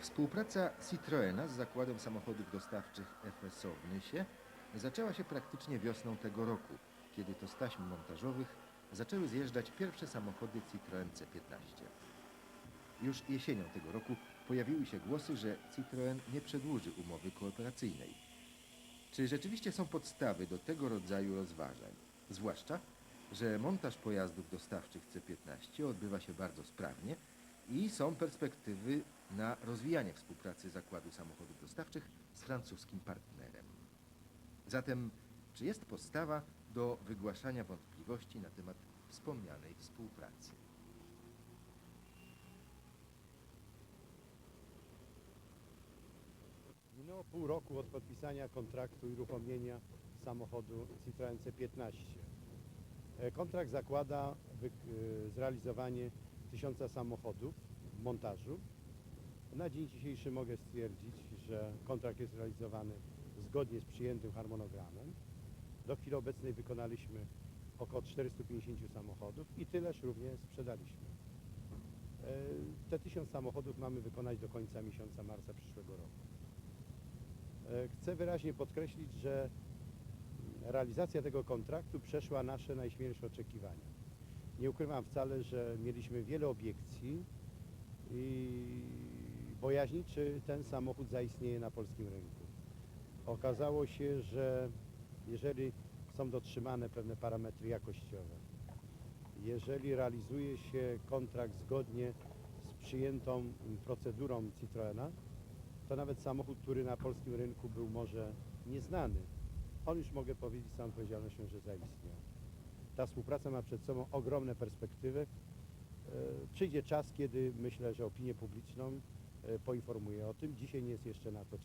Współpraca Citroena z zakładem samochodów dostawczych FSO w Nysie zaczęła się praktycznie wiosną tego roku, kiedy to z taśm montażowych zaczęły zjeżdżać pierwsze samochody Citroen C15. Już jesienią tego roku pojawiły się głosy, że Citroen nie przedłuży umowy kooperacyjnej. Czy rzeczywiście są podstawy do tego rodzaju rozważań? Zwłaszcza, że montaż pojazdów dostawczych C15 odbywa się bardzo sprawnie i są perspektywy na rozwijanie współpracy zakładu samochodów dostawczych z francuskim partnerem. Zatem, czy jest postawa do wygłaszania wątpliwości na temat wspomnianej współpracy? Minęło pół roku od podpisania kontraktu i uruchomienia samochodu Citroen C15. E, Kontrakt zakłada e, zrealizowanie tysiąca samochodów w montażu. Na dzień dzisiejszy mogę stwierdzić, że kontrakt jest realizowany zgodnie z przyjętym harmonogramem. Do chwili obecnej wykonaliśmy około 450 samochodów i tyleż również sprzedaliśmy. E, Te tysiąc samochodów mamy wykonać do końca miesiąca marca przyszłego roku. E, Chcę wyraźnie podkreślić, że realizacja tego kontraktu przeszła nasze najśmielsze oczekiwania. Nie ukrywam wcale, że mieliśmy wiele obiekcji i bojaźni, czy ten samochód zaistnieje na polskim rynku. Okazało się, że jeżeli są dotrzymane pewne parametry jakościowe, jeżeli realizuje się kontrakt zgodnie z przyjętą procedurą Citroena, to nawet samochód, który na polskim rynku był może nieznany, on już mogę powiedzieć z całą odpowiedzialnością, że zaistniał. Ta współpraca ma przed sobą ogromne perspektywy. E, Przyjdzie czas, kiedy myślę, że opinię publiczną e, poinformuję o tym. Dzisiaj nie jest jeszcze na to